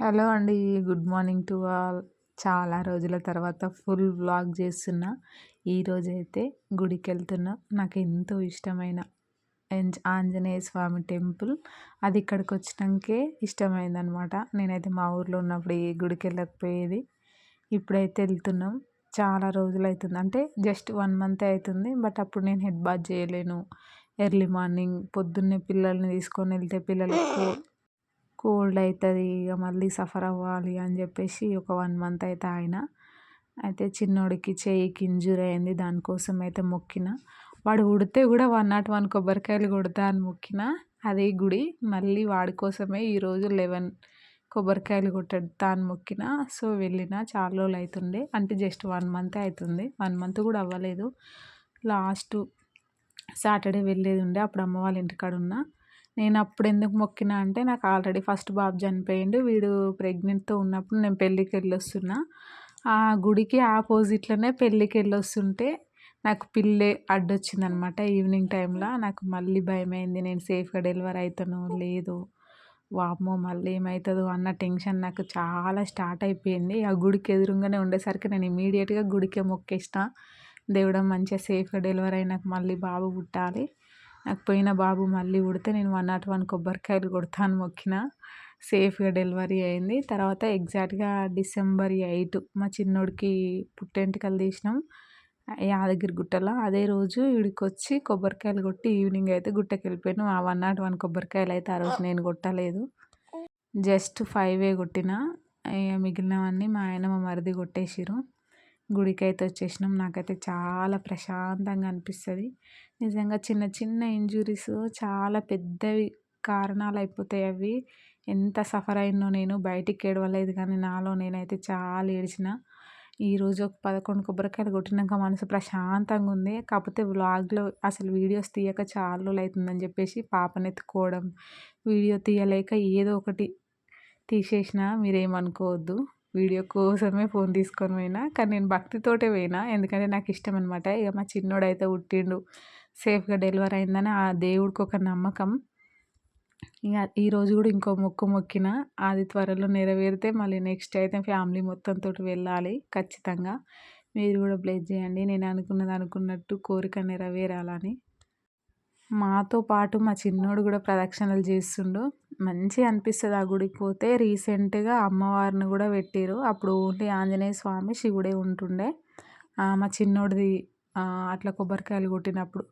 Hello అండి good morning to all. చాలా రోజుల తర్వాత ఫుల్ వ్లాగ్ చేస్తున్నా ఈరోజు అయితే గుడికి వెళ్తున్నా నాకు ఎంతో ఇష్టమైన ఎంజ్- ఆంజనేయ స్వామి టెంపుల్. అది ఇక్కడికి వచ్చినాకే ఇష్టమైందనమాట. నేనైతే మా ఊర్లో ఉన్నప్పుడు ఏ గుడికి వెళ్ళకపోయేది ఇప్పుడైతే వెళ్తున్నాం చాలా రోజులు అవుతుంది అంటే జస్ట్ వన్ మంత్ అవుతుంది బట్ అప్పుడు నేను హెడ్ బాత్ చేయలేను. ఎర్లీ మార్నింగ్ పొద్దున్నే పిల్లల్ని తీసుకొని వెళ్తే పిల్లలకు కోల్డ్ అవుతుంది ఇక మళ్ళీ సఫర్ అవ్వాలి అని చెప్పేసి ఒక వన్ మంత్ అయితే ఆయన అయితే చిన్నోడికి చెయ్యికి ఇంజూరీ అయింది దానికోసం అయితే మొక్కిన. వాడు ఉడితే కూడా వన్ నాట్ వన్ కొబ్బరికాయలు కొడతా అని మొక్కిన. అదే గుడి మళ్ళీ వాడి కోసమే ఈరోజు లెవెన్ కొబ్బరికాయలు కొట్టెడతా అని మొక్కిన. సో వెళ్ళిన చాలా రోజులు అవుతుండే అంటే జస్ట్ వన్ మంత్ అవుతుంది వన్ మంత్ కూడా అవ్వలేదు. లాస్ట్ సాటర్డే వెళ్ళేది ఉండే. అప్పుడు అమ్మ వాళ్ళ ఇంటికాడ ఉన్నా నేను అప్పుడు ఎందుకు మొక్కినా అంటే నాకు ఆల్రెడీ ఫస్ట్ బాబు చనిపోయిండు. వీడు ప్రెగ్నెంట్తో ఉన్నప్పుడు నేను పెళ్ళికి వెళ్ళొస్తున్నా ఆ గుడికి ఆపోజిట్లోనే పెళ్ళికి వెళ్ళొస్తుంటే నాకు పిల్లే అడ్డొచ్చిందనమాట ఈవినింగ్ టైంలో. నాకు మళ్ళీ భయమైంది. నేను సేఫ్గా డెలివరీ అవుతానో లేదో? వామ్మో మళ్ళీ ఏమవుతుందో అన్న టెన్షన్ నాకు చాలా స్టార్ట్ అయిపోయింది. ఆ గుడికి ఎదురుగానే ఉండేసరికి నేను ఇమీడియట్గా గుడికే మొక్కేసిన. దేవుడు మంచిగా సేఫ్గా డెలివరీ అయినాక మళ్ళీ బాబు పుట్టాలి. నాకు పోయిన బాబు మళ్ళీ పుడితే నేను వన్ నాట్ వన్ కొబ్బరికాయలు కొడతాను మొక్కిన. సేఫ్గా డెలివరీ అయింది. తర్వాత ఎగ్జాక్ట్గా డిసెంబర్ ఎయిట్ మా చిన్నోడికి పుట్టెంటికలు తీసినాం. యాదగిరి గుట్టలో. అదే రోజు వీడికి వచ్చి కొబ్బరికాయలు కొట్టి ఈవినింగ్ అయితే గుట్టకి వెళ్ళిపోయాను ఆ వన్ నాట్ వన్ కొబ్బరికాయలు అయితే ఆ రోజు నేను కొట్టలేదు. జస్ట్ ఫైవే కొట్టిన. మిగిలినవన్నీ మా ఆయన మా మరిది కొట్టేసిరు గుడికి అయితే వచ్చేసినాం. నాకైతే చాలా ప్రశాంతంగా అనిపిస్తుంది. నిజంగా చిన్న చిన్న ఇంజురీస్ చాలా పెద్దవి కారణాలు అయిపోతాయి అవి. ఎంత సఫర్ అయినో నేను బయటికి ఏడవలేదు కానీ నాలో నేనైతే చాలా ఏడిచిన. ఈరోజు ఒక పదకొండు కొబ్బరికాయలు కొట్టినాక మనసు ప్రశాంతంగా ఉంది. కాకపోతే వ్లాగ్లో అసలు వీడియోస్ తీయక చాలా రోజులు అవుతుందని చెప్పేసి పాపనెత్తుకోవడం వీడియో తీయలేక ఏదో ఒకటి తీసేసిన మీరేమనుకోవద్దు. వీడియో కోసమే ఫోన్ తీసుకొని పోయినా కానీ నేను భక్తితోటే పోయినా. ఎందుకంటే నాకు ఇష్టం అనమాట ఇక మా చిన్నోడైతే పుట్టిండు సేఫ్గా డెలివరీ అయిందని ఆ దేవుడికి ఒక నమ్మకం. ఇక ఈరోజు కూడా ఇంకో మొక్కు మొక్కిన అది త్వరలో నెరవేరితే మళ్ళీ నెక్స్ట్ అయితే ఫ్యామిలీ మొత్తంతో వెళ్ళాలి ఖచ్చితంగా. మీరు కూడా బ్లెస్ చేయండి. నేను అనుకున్నది అనుకున్నట్టు కోరిక నెరవేరాలని. మాతో పాటు మా చిన్నోడు కూడా ప్రదక్షిణలు చేస్తుండు. మంచిగా అనిపిస్తుంది ఆ గుడికి పోతే. రీసెంట్గా అమ్మవారిని కూడా పెట్టారు అప్పుడు ఓన్లీ ఆంజనేయ స్వామి శివుడే ఉంటుండే. మా చిన్నోడిది అట్లా కొబ్బరికాయలు కొట్టినప్పుడు.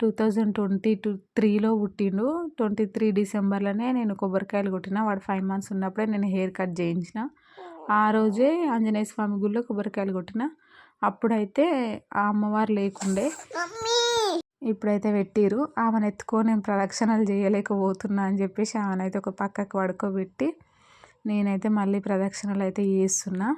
టూ థౌజండ్ ట్వంటీ టూ త్రీలో పుట్టిండు. ట్వంటీ త్రీ డిసెంబర్లోనే నేను కొబ్బరికాయలు కొట్టిన. వాడు ఫైవ్ మంత్స్ ఉన్నప్పుడే నేను హెయిర్ కట్ చేయించిన. ఆ రోజే ఆంజనేయ స్వామి గుళ్ళో కొబ్బరికాయలు కొట్టిన. అప్పుడైతే ఆ అమ్మవారు లేకుండే. ఇప్పుడైతే పెట్టిరు ఆమెను ఎత్తుకొని నేను ప్రదక్షిణలు చేయలేకపోతున్నా అని చెప్పేసి ఆమెనైతే ఒక పక్కకు పడుకోబెట్టి నేనైతే మళ్ళీ ప్రదక్షిణలు అయితే చేస్తున్నా.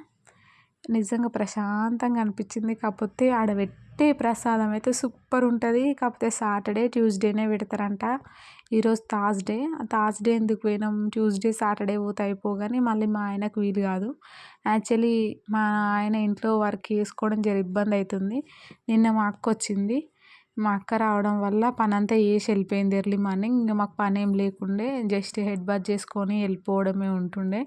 నిజంగా ప్రశాంతంగా అనిపించింది. కాకపోతే ఆడ పెట్టే ప్రసాదం అయితే సూపర్ ఉంటుంది. కాకపోతే సాటర్డే ట్యూస్డేనే పెడతారంట. ఈరోజు థర్స్డే థర్స్డే ఎందుకు పోయినాం? ట్యూస్డే సాటర్డే పోతే అయిపోగానే మళ్ళీ మా ఆయనకు వీలు కాదు. యాక్చువల్లీ మా ఆయన ఇంట్లో వర్క్ చేసుకోవడం జర ఇబ్బంది అవుతుంది. నిన్న మా అక్క వచ్చింది. మా అక్క రావడం వల్ల పని అంతా చేసి వెళ్ళిపోయింది ఎర్లీ మార్నింగ్. ఇంకా మాకు పని ఏం లేకుండే జస్ట్ హెడ్ బాత్ చేసుకొని వెళ్ళిపోవడమే ఉంటుండే.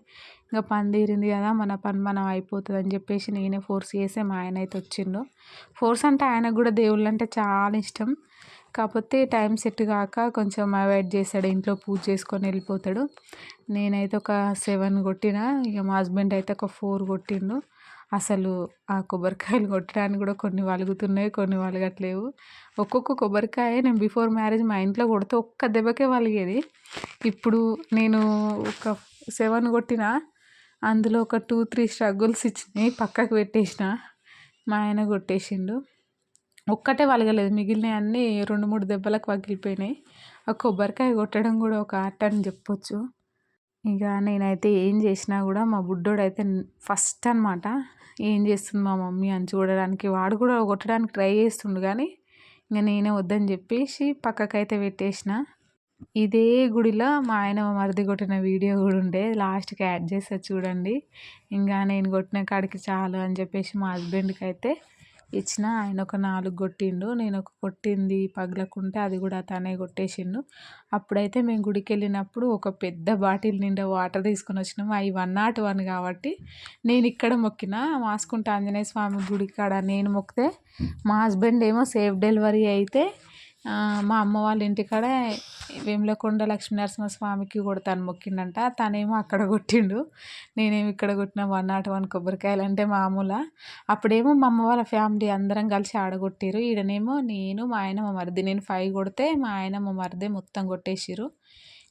ఇంకా పని తీరింది కదా మన పని మనం అయిపోతుంది అని చెప్పేసి నేనే ఫోర్స్ చేసే మా ఆయన అయితే వచ్చిండు. ఫోర్స్ అంటే ఆయనకు కూడా దేవుళ్ళు అంటే చాలా ఇష్టం. కాకపోతే టైం సెట్ కాక కొంచెం అవాయిడ్ చేస్తాడు ఇంట్లో పూజ చేసుకొని వెళ్ళిపోతాడు. నేనైతే ఒక సెవెన్ కొట్టిన ఇక మా హస్బెండ్ అయితే ఒక ఫోర్ కొట్టిండు. అసలు ఆ కొబ్బరికాయలు కొట్టడానికి కూడా కొన్ని వలుగుతున్నాయి కొన్ని వలగట్లేవు. ఒక్కొక్క కొబ్బరికాయ నేను బిఫోర్ మ్యారేజ్ మా ఇంట్లో కొడితే ఒక్క దెబ్బకే వలిగేది. ఇప్పుడు నేను ఒక సెవెన్ కొట్టిన అందులో ఒక టూ త్రీ స్ట్రగుల్స్ ఇచ్చినాయి పక్కకు పెట్టేసిన. మా ఆయన కొట్టేసిండు. ఒక్కటే పలగలేదు మిగిలినవి అన్నీ రెండు మూడు దెబ్బలకు పగిలిపోయినాయి ఆ కొబ్బరికాయ కొట్టడం కూడా ఒక ఆర్ట్ అని చెప్పొచ్చు. ఇక నేనైతే ఏం చేసినా కూడా మా బుడ్డోడు అయితే ఫస్ట్ అనమాట ఏం చేస్తుంది మా మమ్మీ అని చూడడానికి. వాడు కూడా కొట్టడానికి ట్రై చేస్తుండు కానీ ఇంకా నేనే వద్దని చెప్పేసి పక్కకైతే పెట్టేసిన. ఇదే గుడిలో మా ఆయన మరిది కొట్టిన వీడియో కూడా ఉండే. లాస్ట్కి యాడ్ చేసా చూడండి. ఇంకా నేను కొట్టిన కాడికి చాలు అని చెప్పేసి మా హస్బెండ్కి అయితే ఇచ్చిన ఆయన ఒక నాలుగు కొట్టిండు. నేను ఒక కొట్టింది పగలకుంటే అది కూడా తనే కొట్టేసిండు. అప్పుడైతే మేము గుడికి వెళ్ళినప్పుడు ఒక పెద్ద బాటిల్ నిండా వాటర్ తీసుకొని వచ్చినాము అవి వన్ నాట్ వన్ కాబట్టి నేను ఇక్కడ మొక్కిన. మాసుకుంట ఆంజనేయ స్వామి గుడి కాడ నేను మొక్కితే మా హస్బెండ్ ఏమో సేఫ్ డెలివరీ అయితే మా అమ్మ వాళ్ళ ఇంటికాడ వేములకొండ లక్ష్మీనరసింహస్వామికి కొడతాను మొక్కిండంట. తనేమో అక్కడ కొట్టిండు. నేనేమి ఇక్కడ కొట్టిన వన్ నాట్ వన్ కొబ్బరికాయలు అంటే మామూలు. అప్పుడేమో మా అమ్మ వాళ్ళ ఫ్యామిలీ అందరం కలిసి ఆడగొట్టిరు ఈడనేమో నేను మా ఆయన మా మరిది. నేను ఫైవ్ కొడితే మా ఆయన మా మరిది మొత్తం కొట్టేసిరు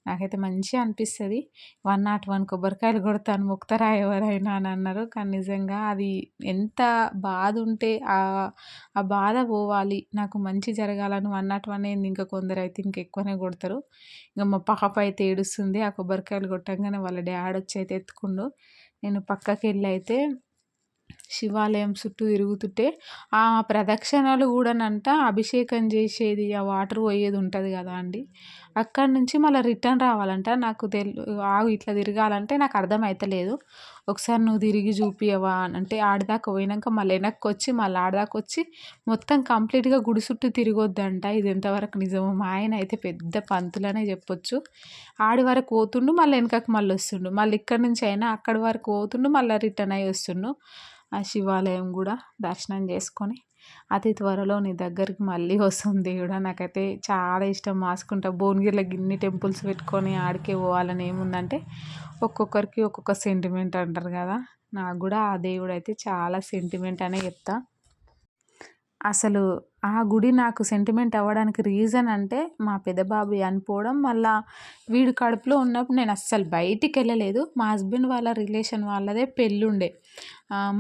నాకైతే మంచిగా అనిపిస్తుంది. వన్ నాట్ వన్ కొబ్బరికాయలు కొడతాను ముక్తరా ఎవరైనా అని అన్నారు. కానీ నిజంగా అది ఎంత బాధ ఉంటే ఆ బాధ పోవాలి. నాకు మంచి జరగాలని వన్ నాట్ వన్ అయింది. ఇంకా కొందరు అయితే ఇంకెక్కువనే కొడతారు. ఇంకా మా పాప అయితే ఏడుస్తుంది. ఆ కొబ్బరికాయలు కొట్టంగానే వాళ్ళ డాడ్ వచ్చి అయితే ఎత్తుకుండు. నేను పక్కకి వెళ్ళి అయితే శివాలయం చుట్టూ తిరుగుతుంటే ఆ ప్రదక్షిణలు కూడానంట అభిషేకం చేసేది ఆ వాటర్ పోయేది ఉంటుంది కదా అండి. అక్కడి నుంచి మళ్ళీ రిటర్న్ రావాలంట. నాకు తెలు ఆగు ఇట్లా తిరగాలంటే నాకు అర్థమవుతలేదు ఒకసారి నువ్వు తిరిగి చూపియవా అని. అంటే ఆడదాకా పోయినాక మళ్ళీ వెనక్కి వచ్చి మళ్ళీ ఆడదాకా వచ్చి మొత్తం కంప్లీట్గా గుడి చుట్టూ తిరగొద్దంట. ఇది ఎంతవరకు నిజమో మా ఆయన అయితే పెద్ద పంతులనే చెప్పొచ్చు. ఆడి వరకు పోతుండు మళ్ళీ వెనకకి మళ్ళీ వస్తుండు. మళ్ళీ ఇక్కడ నుంచి అయినా అక్కడి వరకు పోతుండు మళ్ళీ రిటర్న్ అయ్యి వస్తుండు. ఆ శివాలయం కూడా దర్శనం చేసుకొని అతి త్వరలో నీ దగ్గరికి మళ్ళీ వస్తుంది దేవుడా. నాకైతే చాలా ఇష్టం మాసుకుంటా. భువనగిరిలో గిన్ని టెంపుల్స్ పెట్టుకొని ఆడికే పోవాలని ఏముందంటే ఒక్కొక్కరికి ఒక్కొక్క సెంటిమెంట్ అంటారు కదా. నాకు కూడా ఆ దేవుడు అయితే చాలా సెంటిమెంట్ అనే చెప్తా. అసలు ఆ గుడి నాకు సెంటిమెంట్ అవ్వడానికి రీజన్ అంటే మా పెద్దబాబు చనిపోవడం మళ్ళా వీడు కడుపులో ఉన్నప్పుడు నేను అస్సలు బయటికి వెళ్ళలేదు. మా హస్బెండ్ వాళ్ళ రిలేషన్ వాళ్ళదే పెళ్ళుండే.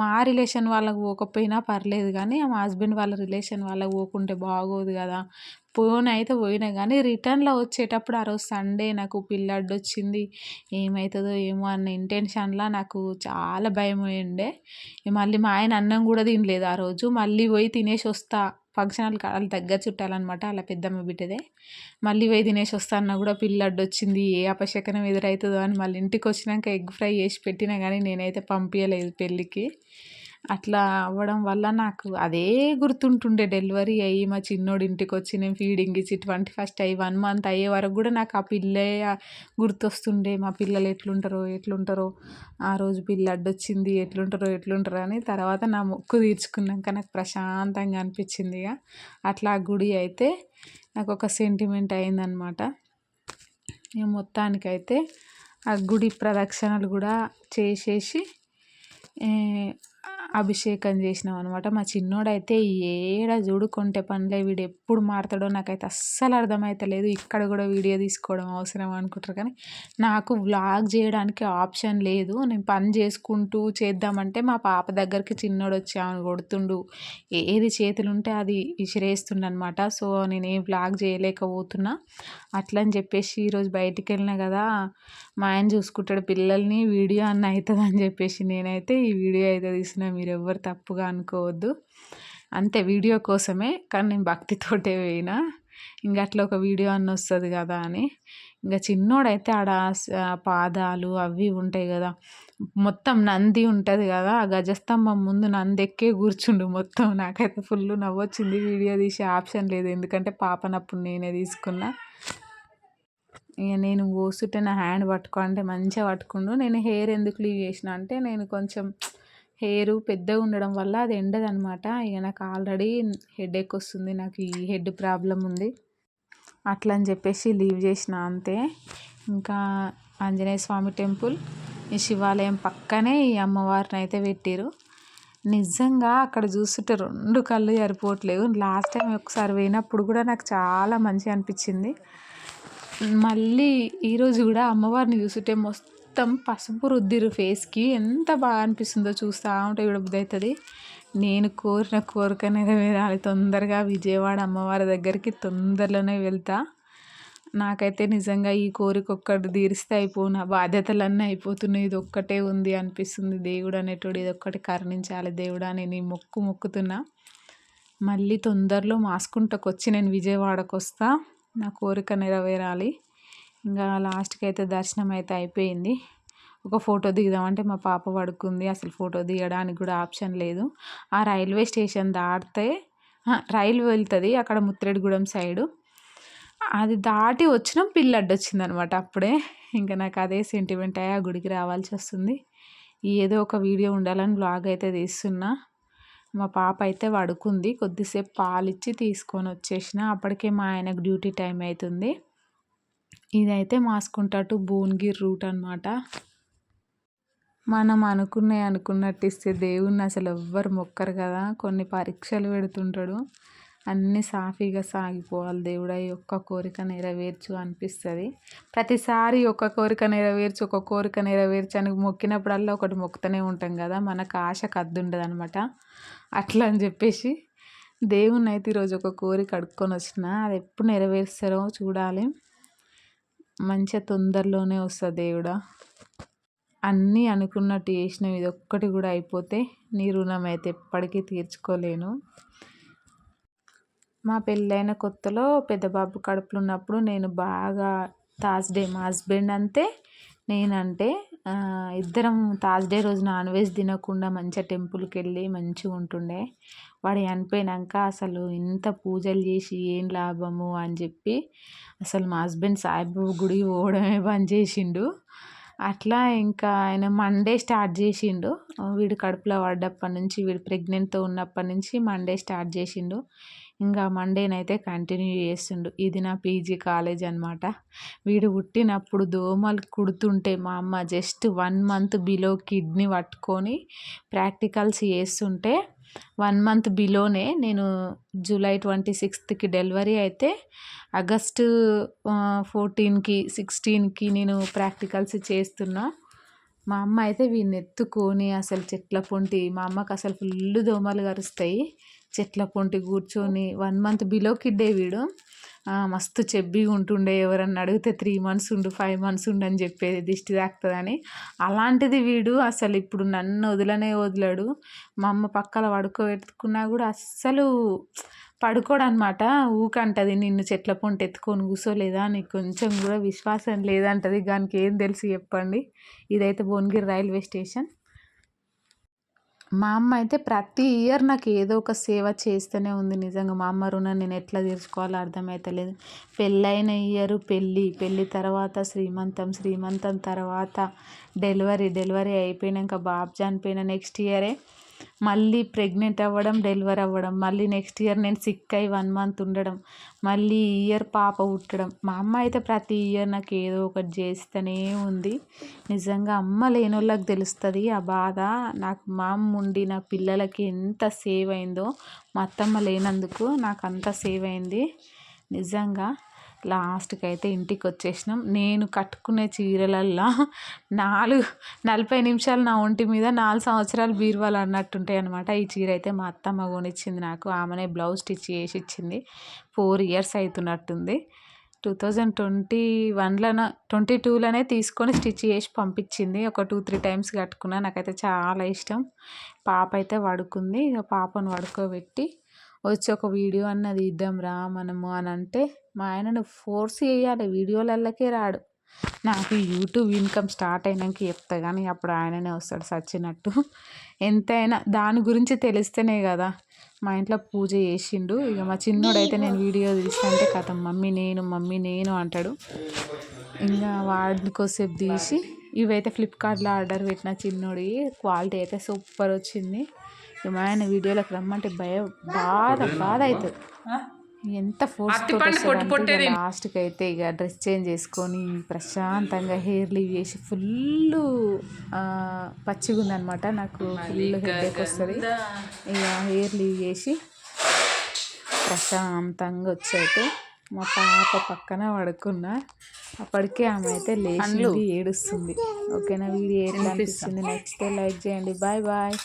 మా రిలేషన్ వాళ్ళకు పోకపోయినా పర్లేదు కానీ మా హస్బెండ్ వాళ్ళ రిలేషన్ వాళ్ళకు పోకుంటే బాగోదు కదా. పోను అయితే పోయినా కానీ రిటర్న్లో వచ్చేటప్పుడు ఆ రోజు సండే నాకు పిల్లడ్డు వచ్చింది ఏమవుతుందో ఏమో అన్న ఇంటెన్షన్లో నాకు చాలా భయం ఉండే మళ్ళీ మా ఆయన అన్నం కూడా తినలేదు ఆ రోజు. మళ్ళీ పోయి తినేసి వస్తా. ఫంక్షన్ హాల్ వాళ్ళ దగ్గర చుట్టాలన్నమాట అలా పెద్దమ్మ బిడ్డదే. మళ్ళీ పోయి తినేసి వస్తాను కూడా పిల్లడ్డు వచ్చింది ఏ అపశకనం ఎదురవుతుందో అని మళ్ళీ ఇంటికి వచ్చినాక ఎగ్ ఫ్రై చేసి పెట్టినా కానీ నేనైతే పంపించలేదు పెళ్ళికి. అట్లా అవ్వడం వల్ల నాకు అదే గుర్తుంటుండే డెలివరీ అయ్యి మా చిన్నోడు ఇంటికి వచ్చి నేను ఫీడింగ్ ఇచ్చి ట్వంటీ ఫస్ట్ అయ్యి వన్ మంత్ అయ్యే వరకు కూడా నాకు ఆ పిల్లే గుర్తొస్తుండే. మా పిల్లలు ఎట్లుంటారో ఎట్లుంటారో ఆ రోజు పిల్ల అడ్డొచ్చింది ఎట్లుంటారో ఎట్లుంటారో అని తర్వాత నా మొక్కు తీర్చుకున్నాక నాకు ప్రశాంతంగా అనిపించింది ఇక అట్లా ఆ గుడి అయితే నాకు ఒక సెంటిమెంట్ అయిందనమాట. మొత్తానికైతే ఆ గుడి ప్రదక్షిణలు కూడా చేసేసి అభిషేకం చేసినాం అనమాట మా చిన్నోడైతే ఏడ చూడుకుంటే పనులే పనిలే వీడు ఎప్పుడు మారుతాడో నాకైతే అస్సలు అర్థమవుతలేదు ఇక్కడ కూడా వీడియో తీసుకోవడం అవసరం అనుకుంటారు కానీ నాకు వ్లాగ్ చేయడానికి ఆప్షన్ లేదు. నేను పని చేసుకుంటూ చేద్దామంటే మా పాప దగ్గరికి చిన్నోడు వచ్చి ఆమె కొడుతుండు. ఏది చేతులు ఉంటే అది విసిరేస్తుండనమాట సో నేను వ్లాగ్ చేయలేకపోతున్నా. అట్లా అని చెప్పేసి ఈరోజు బయటికి వెళ్ళినా కదా మా ఆయన చూసుకుంటాడు పిల్లల్ని వీడియో అన్న అవుతుంది అని చెప్పేసి నేనైతే ఈ వీడియో అయితే తీసిన మీరు ఎవ్వరు తప్పుగా అనుకోవద్దు. అంతే వీడియో కోసమే కానీ నేను భక్తితోటే పోయినా. ఇంకా అట్లా ఒక వీడియో అన్న వస్తుంది కదా అని. ఇంకా చిన్నోడైతే ఆడ పాదాలు అవి ఉంటాయి కదా. మొత్తం నంది ఉంటుంది కదా ఆ గజస్తంభం ముందు నంది ఎక్కే కూర్చుండు మొత్తం. నాకైతే ఫుల్ నవ్వొచ్చింది వీడియో తీసే ఆప్షన్ లేదు. ఎందుకంటే పాపనప్పుడు నేనే తీసుకున్నా. ఇక నేను పోస్తుంటే నా హ్యాండ్ పట్టుకో అంటే మంచిగా పట్టుకుండు. నేను హెయిర్ ఎందుకు లీవ్ చేసిన అంటే నేను కొంచెం హెయిర్ పెద్దగా ఉండడం వల్ల అది ఎండదనమాట ఇక నాకు ఆల్రెడీ హెడేక్ వస్తుంది నాకు ఈ హెడ్ ప్రాబ్లం ఉంది. అట్లా అని చెప్పేసి లీవ్ చేసిన అంతే. ఇంకా ఆంజనేయ స్వామి టెంపుల్ ఈ శివాలయం పక్కనే ఈ అమ్మవారిని అయితే పెట్టారు నిజంగా అక్కడ చూస్తుంటే రెండు కళ్ళు సరిపోవట్లేవు లాస్ట్ టైం ఒకసారి పోయినప్పుడు కూడా నాకు చాలా మంచిగా అనిపించింది. మళ్ళీ ఈరోజు కూడా అమ్మవారిని చూసుంటే మొత్తం పసుపు రుద్దిరు ఫేస్కి. ఎంత బాగా అనిపిస్తుందో చూస్తూ ఉంటే బుద్ధి అవుతుంది నేను కోరిన కోరిక నెరవేరాలి. తొందరగా విజయవాడ అమ్మవారి దగ్గరికి తొందరలోనే వెళ్తా. నాకైతే నిజంగా ఈ కోరిక ఒక్కటి తీరిస్తే అయిపో నా బాధ్యతలన్నీ అయిపోతున్నాయి. ఇది ఒక్కటే ఉంది అనిపిస్తుంది. దేవుడు అనేటోడు ఇది ఒక్కటి కరుణించాలి. దేవుడా నేను మొక్కు మొక్కుతున్నా. మళ్ళీ తొందరలో మాస్కుంటకు వచ్చి నేను విజయవాడకు వస్తా నా కోరిక నెరవేరాలి. ఇంకా లాస్ట్కి అయితే దర్శనం అయితే అయిపోయింది. ఒక ఫోటో దిగుదామంటే మా పాప పడుకుంది. అసలు ఫోటో దిగడానికి కూడా ఆప్షన్ లేదు. ఆ రైల్వే స్టేషన్ దాటితే రైలు వెళ్తుంది అక్కడ ముత్రేడిగూడెం సైడు. అది దాటి వచ్చిన పిల్లి అడ్డొచ్చింది అనమాట అప్పుడే. ఇంకా నాకు అదే సెంటిమెంట్ అయ్యి ఆ గుడికి రావాల్సి వస్తుంది. ఏదో ఒక వీడియో ఉండాలని బ్లాగ్ అయితే తీస్తున్నా. మా పాప అయితే పడుకుంది కొద్దిసేపు పాలిచ్చి తీసుకొని వచ్చేసిన. అప్పటికే మా ఆయనకు డ్యూటీ టైం అవుతుంది ఇదైతే మాస్కుంటా టు భువనగిరి రూట్ అనమాట మనం అనుకునే అనుకున్నట్టు ఇస్తే దేవుణ్ణి అసలు ఎవ్వరు మొక్కరు కదా. కొన్ని పరీక్షలు పెడుతుంటాడు. అన్నీ సాఫీగా సాగిపోవాలి దేవుడా ఈ ఒక్క కోరిక నెరవేర్చు అనిపిస్తుంది. ప్రతిసారి ఒక కోరిక నెరవేర్చు ఒక కోరిక నెరవేర్చు అని మొక్కినప్పుడల్లా ఒకటి మొక్కుతూనే ఉంటాం కదా మనకు ఆశ కద్దుండదు అనమాట అట్లా అని చెప్పేసి దేవుణ్ణి అయితే ఈరోజు ఒక కోరిక అడుక్కొని వచ్చిన అది ఎప్పుడు నెరవేరుస్తారో చూడాలి. మంచిగా తొందరలోనే వస్తుంది దేవుడా. అన్నీ అనుకున్నట్టు చేసినవి ఇది ఒక్కటి కూడా అయిపోతే నీ రుణం అయితే ఎప్పటికీ తీర్చుకోలేను. మా పెళ్ళైన కొత్తలో పెద్ద బాబు కడుపులో ఉన్నప్పుడు నేను బాగా థర్స్డే మా హస్బెండ్ అంతే నేనంటే ఇద్దరం థర్స్డే రోజు నాన్ వెజ్ తినకుండా మంచిగా టెంపుల్కి వెళ్ళి మంచిగా ఉంటుండే. వాడు చనిపోయినాక అసలు ఇంత పూజలు చేసి ఏం లాభము అని చెప్పి అసలు మా హస్బెండ్ సాయిబాబు గుడికి పోవడమే బంద్ చేసిండు. అట్లా ఇంకా ఆయన మండే స్టార్ట్ చేసిండు. వీడు కడుపులో పడ్డప్పటి నుంచి వీడు ప్రెగ్నెంట్తో ఉన్నప్పటి నుంచి మండే స్టార్ట్ చేసిండు. ఇంకా మండేనైతే కంటిన్యూ చేస్తుండు. ఇది నా పీజీ కాలేజ్ అనమాట వీడు పుట్టినప్పుడు దోమలు కుడుతుంటే మా అమ్మ just one month below kidney పట్టుకొని ప్రాక్టికల్స్ చేస్తుంటే వన్ మంత్ బిలోనే నేను జూలై ట్వంటీ సిక్స్త్కి డెలివరీ అయితే ఆగస్టు ఫోర్టీన్కి సిక్స్టీన్కి నేను ప్రాక్టికల్స్ చేస్తున్నా. మా అమ్మ అయితే వీడిని ఎత్తుకొని అసలు చెట్ల పొంటి మా అమ్మకి అసలు ఫుల్ దోమలు కరుస్తాయి. చెట్ల పొంటి కూర్చొని వన్ మంత్ బిలో కిడ్డే వీడు. మస్తు చెబ్బిగా ఉంటుండే ఎవరన్నా అడిగితే త్రీ మంత్స్ ఉండు ఫైవ్ మంత్స్ ఉండు అని చెప్పేది దిష్టి తాకుతుందని. అలాంటిది వీడు అసలు ఇప్పుడు నన్ను వదలనే వదిలాడు. మా అమ్మ పక్కల పడుకోబెట్టుకున్నా కూడా అస్సలు పడుకోడనమాట. ఊకంటది నిన్ను చెట్ల పొంట ఎత్తుకొని కూర్చోలేదా నీకు కొంచెం కూడా విశ్వాసం లేదంటది దానికి ఏం తెలుసు చెప్పండి. ఇదైతే భువనగిరి రైల్వే స్టేషన్. మా అమ్మ అయితే ప్రతి ఇయర్ నాకు ఏదో ఒక సేవ చేస్తూనే ఉంది నిజంగా. మా అమ్మ రుణం నేను ఎట్లా తీర్చుకోవాలో అర్థమవుతలేదు పెళ్ళైన ఇయర్ పెళ్ళి పెళ్ళి తర్వాత శ్రీమంతం శ్రీమంతం తర్వాత డెలివరీ డెలివరీ అయిపోయినాక బాబు చనిపోయిన నెక్స్ట్ ఇయరే. మళ్ళీ ప్రెగ్నెంట్ అవ్వడం డెలివరీ అవ్వడం మళ్ళీ నెక్స్ట్ ఇయర్ నేను సిక్ అయ్యి వన్ మంత్ ఉండడం మళ్ళీ ఇయర్ పాప పుట్టడం. మా అమ్మ అయితే ప్రతి ఇయర్ నాకు ఏదో ఒకటి చేస్తూనే ఉంది. నిజంగా అమ్మ లేని వాళ్ళకి తెలుస్తుంది ఆ బాధ. నాకు మా అమ్మ ఉండి నా పిల్లలకి ఎంత సేవ్ అయిందో మా అత్తమ్మ లేనందుకు నాకు అంత సేవ్ అయింది. నిజంగా లాస్ట్కి అయితే ఇంటికి వచ్చేసినాం నేను కట్టుకునే చీరలల్లా నాలుగు నలభై నిమిషాలు నా ఒంటి మీద నాలుగు సంవత్సరాలు బీరువాలు అన్నట్టుంటాయి అనమాట ఈ చీర అయితే మా అత్తమ్మ కొనిచ్చింది నాకు. ఆమెనే బ్లౌజ్ స్టిచ్ చేసి ఇచ్చింది ఫోర్ ఇయర్స్ అవుతున్నట్టుంది టూ థౌజండ్ ట్వంటీ వన్లోన ట్వంటీ టూలోనే తీసుకొని స్టిచ్ చేసి పంపించింది. ఒక టూ త్రీ టైమ్స్ కట్టుకున్నా. నాకైతే చాలా ఇష్టం. పాప అయితే పడుకుంది ఇక పాపను పడుకోబెట్టి వచ్చి ఒక వీడియో అన్నది ఇద్దాం రా మనము అని అంటే మా ఆయనను ఫోర్స్ చేయాలి వీడియోలల్లకే రాడు. నాకు యూట్యూబ్ ఇన్కమ్ స్టార్ట్ అయినాక చెప్తా కానీ అప్పుడు ఆయననే వస్తాడు సచ్చినట్టు. ఎంతైనా దాని గురించి తెలిస్తేనే కదా. మా ఇంట్లో పూజ చేసిండు. ఇక మా చిన్నోడైతే నేను వీడియో తీస్తుంటే కథ మమ్మీ నేను మమ్మీ నేను అంటాడు. ఇంకా వాడిని కోసేపు తీసి ఇవైతే ఫ్లిప్కార్ట్లో ఆర్డర్ పెట్టిన చిన్నోడి క్వాలిటీ అయితే సూపర్ వచ్చింది. మా ఆయన వీడియోలోకి రమ్మంటే భయం బాధ బాధ అవుతుంది. ఎంత ఫోర్స్ లాస్ట్కి అయితే ఇక డ్రెస్ చేంజ్ చేసుకొని ప్రశాంతంగా హెయిర్ లీవ్ చేసి ఫుల్ పచ్చిగా ఉందనమాట నాకు ఫుల్ హెడేక్ వస్తుంది. ఇక హెయిర్ లీవ్ చేసి ప్రశాంతంగా వచ్చాయితే మా పాప పక్కన పడుకున్నా. అప్పటికే ఆమె అయితే లేచి ఏడుస్తుంది. ఓకేనా? వీడియో ఎట్లా అనిపిస్తుంది? నచ్చితే లైక్ చేయండి. Bye bye